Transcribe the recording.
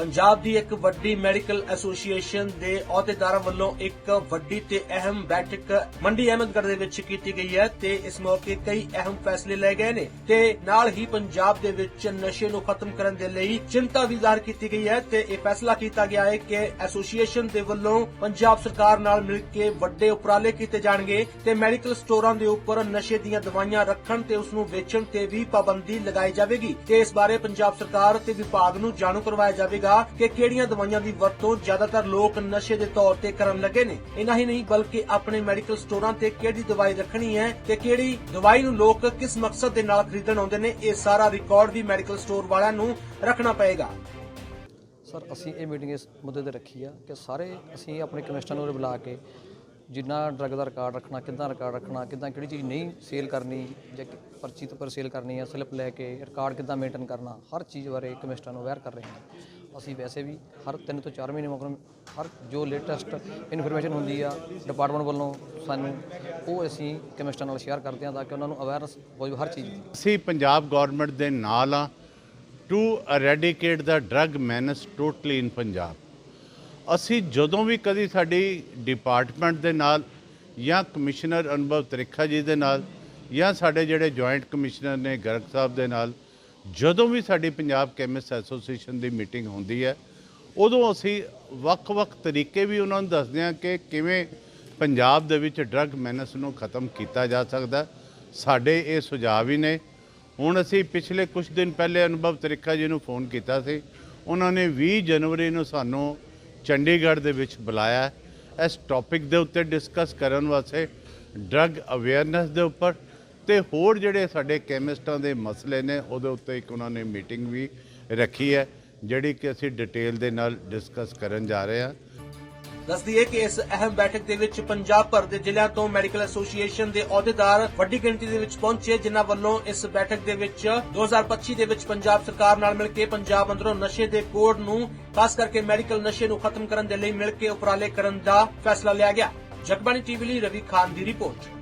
ਪੰਜਾਬ ਦੀ ਇੱਕ ਵੱਡੀ medical association ਦੇ ਅਹੁਦੇਦਾਰਾਂ ਵੱਲੋਂ ਇੱਕ ਵੱਡੀ ਤੇ ਅਹਿਮ ਬੈਠਕ ਮੰਡੀ ਅਹਿਮਦਗੜ੍ਹ ਦੇ ਵਿੱਚ ਕੀਤੀ ਗਈ ਹੈ ਤੇ ਇਸ ਮੌਕੇ ਕਈ ਅਹਿਮ ਫੈਸਲੇ ਲਏ ਗਏ ਨੇ ਤੇ ਨਾਲ ਹੀ ਪੰਜਾਬ ਦੇ ਵਿੱਚ ਨਸ਼ੇ ਨੂੰ ਖਤਮ ਕਰਨ ਦੇ ਲਈ ਚਿੰਤਾ ਵੀ ਜ਼ਾਹਰ ਕੀਤੀ ਗਈ ਹੈ ਤੇ ਇਹ ਫੈਸਲਾ ਕੀਤਾ ਗਿਆ ਹੈ ਕਿ ਐਸੋਸੀਏਸ਼ਨ ਦੇ ਵੱਲੋਂ ਪੰਜਾਬ ਸਰਕਾਰ ਨਾਲ ਮਿਲ ਕੇ ਵੱਡੇ ਉਪਰਾਲੇ ਕੀਤੇ ਜਾਣਗੇ ਤੇ ਮੈਡੀਕਲ ਸਟੋਰਾਂ ਦੇ ਉੱਪਰ ਨਸ਼ੇ ਦੀਆਂ ਦਵਾਈਆਂ ਰੱਖਣ ਤੇ ਉਸ ਨੂੰ ਵੇਚਣ ਤੇ ਵੀ ਪਾਬੰਦੀ ਲਗਾਈ ਜਾਵੇਗੀ ਤੇ ਇਸ ਬਾਰੇ ਪੰਜਾਬ ਸਰਕਾਰ ਤੇ ਵਿਭਾਗ ਨੂੰ ਜਾਣੂ ਕਰਵਾਇਆ ਜਾਵੇਗਾ। ਕਿ ਕਿਹੜੀਆਂ ਦਵਾਈਆਂ ਦੀ ਵਰਤੋਂ ਜ਼ਿਆਦਾਤਰ ਲੋਕ ਨਸ਼ੇ ਦੇ ਤੌਰ ਤੇ ਕਰਨ ਲੱਗੇ ਨੇ। ਇਨਾ ਹੀ ਨਹੀਂ, ਬਲਕਿ ਆਪਣੇ ਮੈਡੀਕਲ ਸਟੋਰਾਂ ਤੇ ਕਿਹੜੀ ਦਵਾਈ ਰੱਖਣੀ ਹੈ ਤੇ ਕਿਹੜੀ ਦਵਾਈ ਨੂੰ ਲੋਕ ਕਿਸ ਮਕਸਦ ਦੇ ਨਾਲ ਖਰੀਦਣ ਆਉਂਦੇ ਨੇ, ਇਹ ਸਾਰਾ ਰਿਕਾਰਡ ਵੀ ਮੈਡੀਕਲ ਸਟੋਰ ਵਾਲਿਆਂ ਨੂੰ ਰੱਖਣਾ ਪਏਗਾ। ਸਰ, ਅਸੀਂ ਇਹ ਮੀਟਿੰਗ ਇਸ ਮੁੱਦੇ ਤੇ ਰੱਖੀ ਆ ਕਿ ਸਾਰੇ ਅਸੀਂ ਆਪਣੇ ਕਮਿਸ਼ਨਰ ਨੂੰ ਬੁਲਾ ਕੇ ਜਿੰਨਾ ਡਰੱਗ ਦਾ ਰਿਕਾਰਡ ਰੱਖਣਾ, ਕਿੱਦਾਂ ਰਿਕਾਰਡ ਰੱਖਣਾ, ਕਿੱਦਾਂ ਕਿਹੜੀ ਚੀਜ਼ ਨਹੀਂ ਸੇਲ ਕਰਨੀ ਜਾਂ ਪਰਚੀ ਤੋਂ ਪਰ ਸੇਲ ਕਰਨੀ ਹੈ ਸਲਿੱਪ ਲੈ ਕੇ ਰਿਕਾਰਡ ਕਿੱਦਾਂ ਮੇਨਟੇਨ ਕਰਨਾ, ਹਰ ਚੀਜ਼ ਬਾਰੇ ਕਮਿਸ਼ਨਰ ਨੂੰ ਅਵੇਅਰ ਕਰ ਰਹੇ ਹਾਂ। ਅਸੀਂ ਵੈਸੇ ਵੀ ਹਰ 3 ਤੋਂ 4 ਮਹੀਨੇ ਮਗਰੋਂ ਹਰ ਜੋ ਲੇਟੈਸਟ ਇਨਫੋਰਮੇਸ਼ਨ ਹੁੰਦੀ ਆ ਡਿਪਾਰਟਮੈਂਟ ਵੱਲੋਂ ਸਾਨੂੰ, ਉਹ ਅਸੀਂ ਕਮਿਸ਼ਨਰ ਨਾਲ ਸ਼ੇਅਰ ਕਰਦੇ ਹਾਂ ਤਾਂ ਕਿ ਉਹਨਾਂ ਨੂੰ ਅਵੇਅਰਨੈਸ ਹੋ ਜਾਵੇ ਹਰ ਚੀਜ਼ ਦੀ। ਅਸੀਂ ਪੰਜਾਬ ਗਵਰਨਮੈਂਟ ਦੇ ਨਾਲ ਆ to eradicate the drug menace totally in Punjab ਅਸੀਂ ਜਦੋਂ ਵੀ ਕਦੀ ਸਾਡੀ ਡਿਪਾਰਟਮੈਂਟ ਦੇ ਨਾਲ ਜਾਂ ਕਮਿਸ਼ਨਰ ਅਨੁਭਵ ਤ੍ਰਿਖਾ ਜੀ ਦੇ ਨਾਲ ਜਾਂ ਸਾਡੇ ਜਿਹੜੇ ਜੁਆਇੰਟ ਕਮਿਸ਼ਨਰ ਨੇ ਗਰਗ ਸਾਹਿਬ ਦੇ ਨਾਲ, ਜਦੋਂ ਵੀ ਸਾਡੀ ਪੰਜਾਬ ਕੈਮਿਸਟ ਐਸੋਸੀਏਸ਼ਨ ਦੀ ਮੀਟਿੰਗ ਹੁੰਦੀ ਹੈ, ਉਦੋਂ ਅਸੀਂ ਵੱਖ-ਵੱਖ ਤਰੀਕੇ ਵੀ ਉਹਨਾਂ ਨੂੰ ਦੱਸਦੇ ਹਾਂ ਕਿ ਕਿਵੇਂ ਪੰਜਾਬ ਦੇ ਵਿੱਚ ਡਰੱਗ ਮੈਨਸ ਨੂੰ ਖਤਮ ਕੀਤਾ ਜਾ ਸਕਦਾ ਸਾਡੇ ਇਹ ਸੁਝਾਅ ਵੀ ਨੇ। ਹੁਣ ਅਸੀਂ ਪਿਛਲੇ ਕੁਝ ਦਿਨ ਪਹਿਲੇ ਅਨੁਭਵ ਤਰੀਕਾ ਜੀ ਨੂੰ ਫੋਨ ਕੀਤਾ ਸੀ। ਉਹਨਾਂ ਨੇ 20 ਜਨਵਰੀ ਨੂੰ ਸਾਨੂੰ ਚੰਡੀਗੜ੍ਹ ਦੇ ਵਿੱਚ ਬੁਲਾਇਆ ਇਸ ਟੌਪਿਕ ਦੇ ਉੱਤੇ ਡਿਸਕਸ ਕਰਨ ਵਾਸਤੇ ਡਰੱਗ ਅਵੇਅਰਨੈਸ ਦੇ ਉੱਪਰ ਤੇ ਹੋਰ ਜਿਹੜੇ ਸਾਡੇ ਕੈਮਿਸਟਾਂ ਦੇ ਮਸਲੇ ਨੇ, ਉਹਦੇ ਉੱਤੇ ਇੱਕ ਉਹਨਾਂ ਨੇ ਮੀਟਿੰਗ ਵੀ ਰੱਖੀ ਹੈ, ਜਿਹੜੀ ਕਿ ਅਸੀਂ ਡਿਟੇਲ ਦੇ ਨਾਲ ਡਿਸਕਸ ਕਰਨ ਜਾ ਰਹੇ ਹਾਂ। ਦੱਸਦੀ ਹੈ ਕਿ ਇਸ ਅਹਿਮ ਬੈਠਕ ਦੇ ਵਿੱਚ ਪੰਜਾਬ ਭਰ ਦੇ ਜ਼ਿਲ੍ਹਿਆਂ ਤੋਂ ਮੈਡੀਕਲ ਐਸੋਸੀਏਸ਼ਨ ਦੇ ਅਹੁਦੇਦਾਰ ਵੱਡੀ ਗਿਣਤੀ ਦੇ ਵਿੱਚ ਪਹੁੰਚੇ, ਜਿਨ੍ਹਾਂ ਵੱਲੋਂ ਇਸ ਬੈਠਕ ਦੇ ਵਿੱਚ 2025 ਦੇ ਵਿੱਚ ਪੰਜਾਬ ਸਰਕਾਰ ਨਾਲ ਮਿਲ ਕੇ ਪੰਜਾਬ ਅੰਦਰੋਂ ਨਸ਼ੇ ਦੇ ਕੋਡ ਨੂੰ, ਖਾਸ ਕਰਕੇ ਮੈਡੀਕਲ ਨਸ਼ੇ ਨੂੰ ਖਤਮ ਕਰਨ ਦੇ ਲਈ ਮਿਲ ਕੇ ਉਪਰਾਲੇ ਕਰਨ ਦਾ ਫੈਸਲਾ ਲਿਆ ਗਿਆ। ਜਗਬਾਣੀ ਟੀਵੀ ਲਈ ਰਵੀ ਖਾਨ ਦੀ ਰਿਪੋਰਟ।